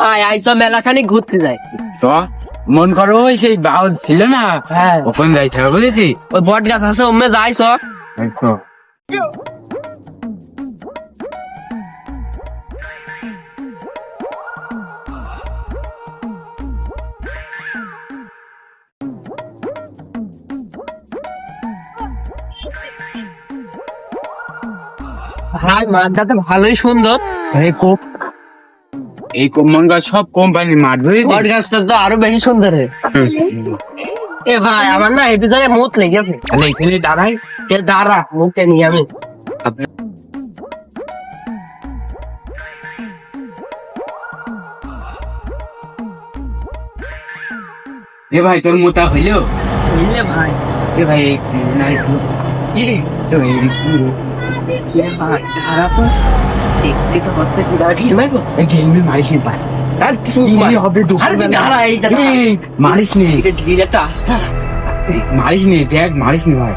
ভাই আইস মেলাখানি ঘুরতে যাই। চ মন করো ওই সেই বাউ ছিল না? হ্যাঁ। ওখানে যাইতে হবে বুঝেছি? ওই বট গাছ আছে ওমে যাই সব ভাই মাঠটা তো ভালোই সুন্দর। এই কোপ এই কোম্পানি সব কোম্পানির মাঠ বুঝেছি বট গাছটা তো আরও বেশি সুন্দর এ ভাই আমার না হেঁটে যায় মুখ লেগেছে তাহলে এখানে দাঁড়াই এ দাঁড়া মুখে নিয়ে আমি এ ভাই তোর মোতা হইল বুঝলে ভাই এ ভাই নাই তো এই এ ভাই দেখতে তো হচ্ছে কি দাঁড়া ঠিক মারবো? গেমে মারিস নি ভাই আর কি হবে তো আরে দাঁড়া এই দাঁড়া মারিস নি। এটা ঢিল একটা আস্থা মারিস নি দেখ মারিস নি ভাই।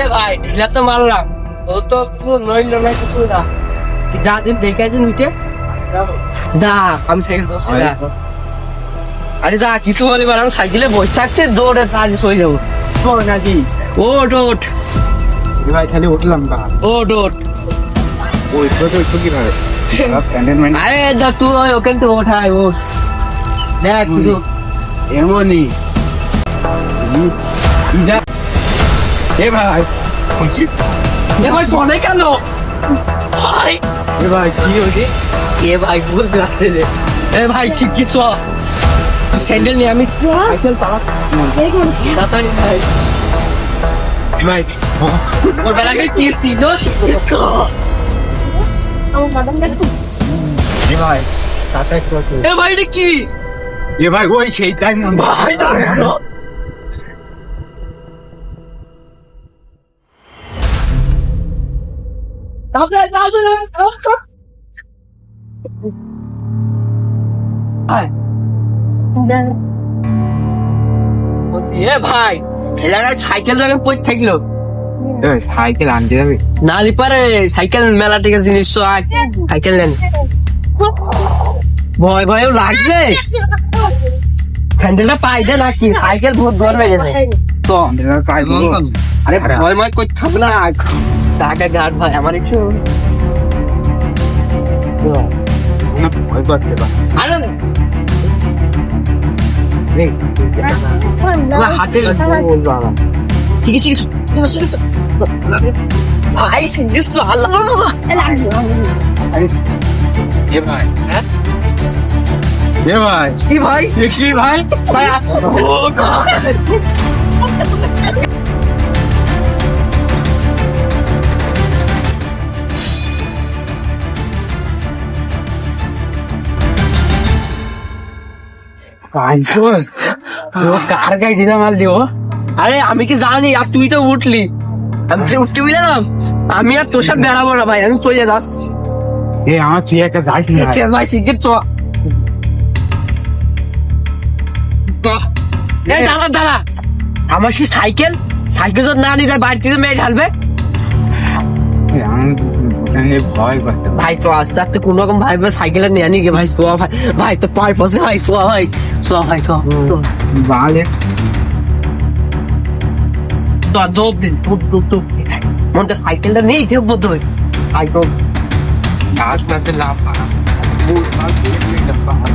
এ ভাই ঢিলা তো মারলাম। ও তো কিছু নইল না কিছু না। তুই যা দিন দেখে আছিস উঠে যা আমি সাইকেল বসছি যা। আরে। যা কিছু বলি আমি সাইকেলে বসে থাকছে দৌড়ে তাড়ি চলে যাব। নাকি। ওট ওট এ ভাই তাহলে উঠলাম বা ওট ওট ওই তো তো একটু কি ভাবে প্যান্ডেল ম্যান আরে দা তুই ওই ওখান থেকে ওঠায় ওঠ। দেখ কিছু এমনই দেখ। এ ভাই এ ভাই ফোনে কেন ভাই এ ভাই কি হয়েছে? এ ভাই রে এ ভাই কিছু স্যান্ডেল নিয়ে আমি তাড়া ভাই কি এ ভাই টাটা একটু এ ভাই এটা কি এ ভাই ওই দাঁড়ানো বলছি এ ভাই এলাকায় সাইকেল যখন পড়ে থাকল সাইকেল আনতে যাবে না পারে সাইকেল মেলা টিকা জিনিস সাইকেল নেন ভয় ভয়ও লাগছে স্যান্ডেলটা পাই দে নাকি সাইকেল বহুত গরম হয়ে গেছে তো আরে ভয় ময় করতে না টাকা গার্ড ভাই আমার একটু ভয় করতে পার আরে হাতে বলব আমার ঠিক আছে ঠিক আছে ঠিক আছে ভাই সিরিয়াস আল্লাহ এ ভাই হ্যাঁ? এ ভাই কি ভাই এ কি ভাই ভাই ও পাঁচশো ও কার গাই দিদা মাল দিও আরে আমি কি জানি আর তুই তো উঠলি। আমি তো উঠতে বুঝলাম আমি আর তোর সাথে বেড়াবো না ভাই আমি চলে যাচ্ছি। এ আমার তুই একটা যাইস না। ভাই শিখে চ এই দাঁড়া দাঁড়া। আমার সেই সাইকেল সাইকেল যদি না নিয়ে যায় বাড়িতে যে মেয়ে ঢালবে। এ। ভাই তো আস্তে আস্তে কোনো রকম ভাই সাইকেলে নিয়ে আনি গে ভাই তো ভাই। ভাই তো পাই পসে ভাই তো ভাই তো ভাই তো বালে তো জব দিন তুপ তুপ তুপ মনটা সাইকেলটা নেই কেউ বলতে হবে ভাই তো গাছ পাতে লাভ পারা বুড় মাল দিয়ে একটা পাহাড়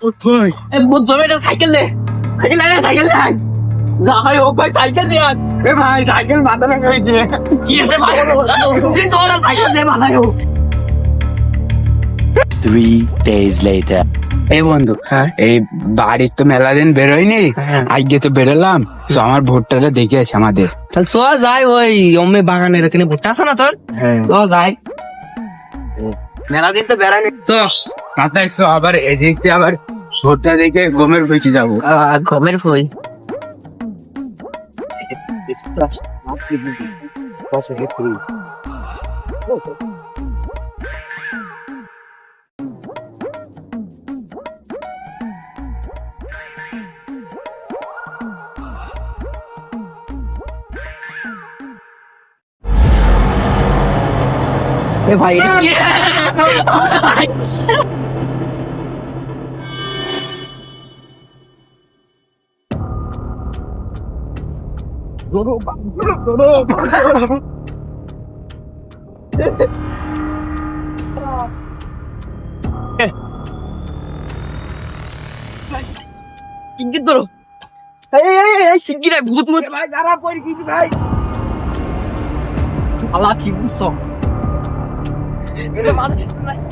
তো সাইকেল দে। সাইকেল দে সাইকেল দে না ভাই ও ভাই সাইকেল দে এ ভাই সাইকেল মাথা ভেঙে গেছে কি আছে ভাই? তুই তোর সাইকেল দে ভাই ও। Three days later. এই বন্ধু এই বাড়ির তো মেলা দিন বেরোয়নি। হ্যাঁ। আজকে তো বেরোলাম। তো আমার ভোটটা দেখে আছে আমাদের। তাহলে চ যাই ওই অম্মে বাগানের এখানে ভুট্টা আছে না তোর? হ্যাঁ। চ যাই। মেলা দিন তো বেড়ানি। তো তো আবার এদিক দিয়ে আবার ভোটটা দেখে গমের বেঁচে যাব। গমের ফুল এ ভাই এটা কি? ইঙ্গিত ধরো শিগগির ভূত মরে ভাই দাঁড়া পড়ি ভাই আল্লাহ কি বুঝছ এটা মানুষ না আরে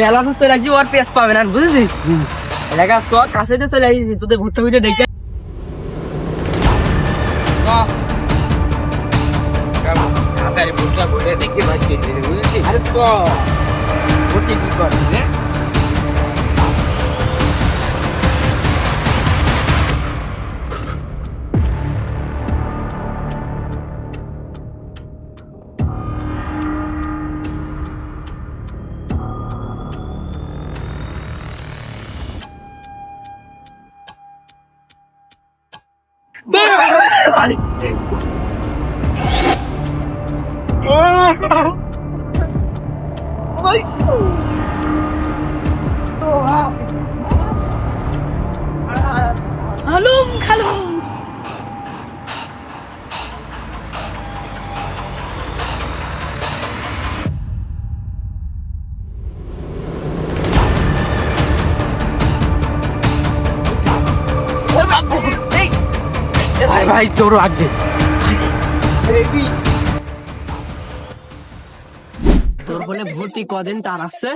মেলা তো চলে আসছি ওর পেট পাবে না বুঝেছিস? এলাকা তো কাছে তো চলে আসছি তোদের ভুট্টা ঘুরতে দেখে হালুম খালুম। ভাই ভাই তোর আগে। বলে ভর্তি কদিন তার আসছে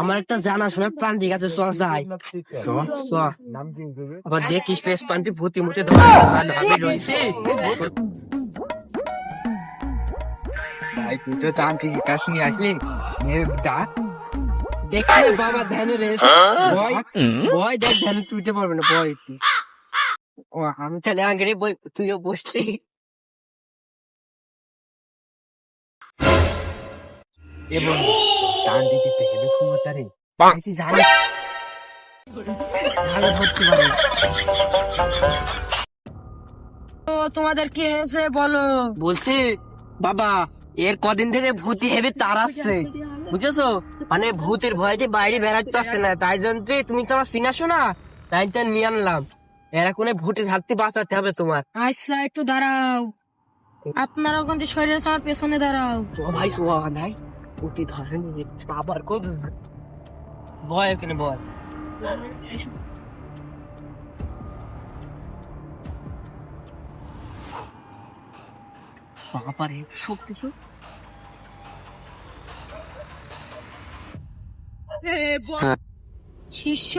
আমার একটা জানা শোনা প্রান্তিক আছে চ যাই। আবার দেখিস পেস প্রান্তি ভূতি মুতে ধরে। রয়েছে ভাই তুই তো তান্ত্রিক কাজ নিয়ে আসলি। নিয়ে ডাক দেখছি বাবা ধ্যানে রয়েছে ভয় ভয় দেখ ধ্যানে তুইতে পারবে না ভয় ও আমি তাহলে আগে বই তুইও বসলি এবং তান্ত্রিক দেখে ক্ষমতা রে তুই জানিস ভালো ধরতে পারবে ও তোমাদের কি হয়েছে বলো? বলছি বাবা এর কদিন ধরে ভূতি হেবে তার আসছে। বুঝেছ? মানে ভূতের ভয়তে বাইরে বেড়াতে পারছে না। তাই জন্য তুমি তো আমার চিনাশো না তাই তো নিয়ে আনলাম। এরা কোনে ভূতের হাত থেকে বাঁচাতে হবে তোমার। আচ্ছা একটু দাঁড়াও। আপনারা ওখান থেকে আমার পেছনে দাঁড়াও। ভাই সোয়া নাই। উঠি ধরেন আবার খুব ভয় এখানে ভয়। বাবারে শক্তি তো? শিষ্য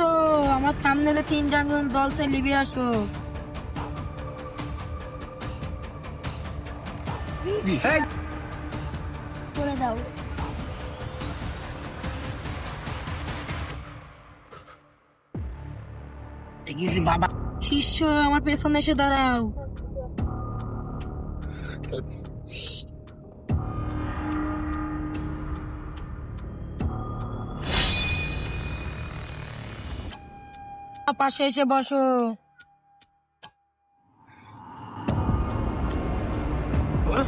আমার সামনে যে তিনটা দল সে লিবি আসো। করে দাও। দেখিয়েছি বাবা। শিষ্য আমার পেছনে এসে দাঁড়াও। পাশে এসে বসো।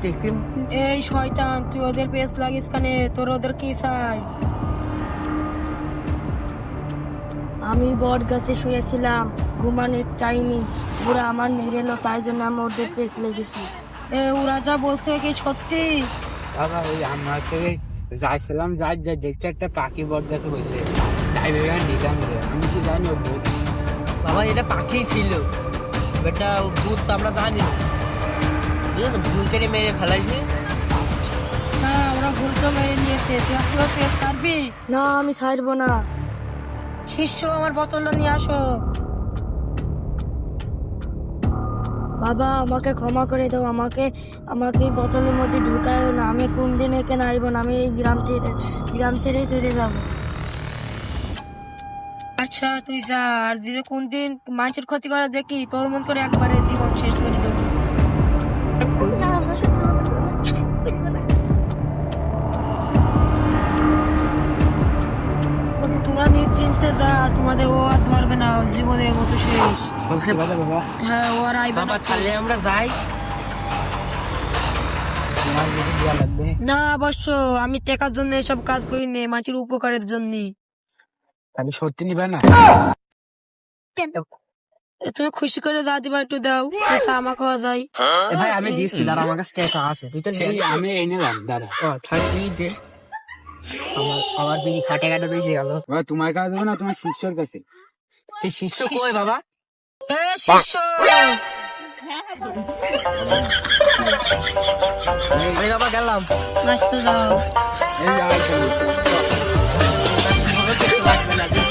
দেখতে এই শয়তান তুই ওদের পেস লাগিস কানে? তোর ওদের কি চাই? আমি বট গাছে শুয়েছিলাম ঘুমানোর টাইমিং ওরা আমার নিয়ে এলো তাই জন্য আমি ওদের পেস লেগেছি। এ ওরা যা বলতে কি সত্যি? বাবা ওই আমরা থেকে যাইছিলাম যাই যাই দেখতে একটা পাখি বট গেছে বুঝলে তাই ভেবে দিতাম রে। আমি কি জানি ও ভূত? বাবা এটা পাখি ছিল। এটা ভূত তো আমরা জানি না। বুঝেছ? ভুল করে মেরে ফেলাইছে। হ্যাঁ ওরা ভুলটো মেরে নিয়েছে। তুই পেস ছাড়বি না আমি ছাড়বো না। শিষ্য আমার বোতলটা নিয়ে আসো। বাবা আমাকে ক্ষমা করে দাও। আমাকে আমাকে বোতলের মধ্যে ঢুকায়ও না। আমি কোন দিন এখানে আইব না? আমি এই গ্রাম ছেড়ে গ্রাম ছেড়ে চলে যাব। আচ্ছা তুই যা। আর কোন দিন মানুষের ক্ষতি করা দেখি তোর মন করে একবারে জীবন শেষ করে। তোমরা নিশ্চিন্তে যা তোমাদের ও আর ধরবে না জীবনের মতো শেষ। কথা বাবা হ্যাঁ ও আর আইবে বাবা তাহলে আমরা যাই। না অবশ্য আমি টেকার জন্য এসব কাজ করি নে মাছের উপকারের জন্য। তাহলে সত্যি নিবে না? তুমি খুশি করে যা দিবা একটু দাও পয়সা আমার খাওয়া যায়। ভাই আমি দিচ্ছি দাঁড়া আমার কাছে টাকা আছে তুই তো আমি নিলাম দাদা ও তুই দে। আমার আমার বিড়ি খাটে কাটে বেশি গেল। বাবা তোমার কাছে দেবো না তোমার শিষ্যর কাছে। সে শিষ্য কই বাবা? এ শিষ্য! আমি বাবা গেলাম। নাচতে যাও। এই আর লাগবে না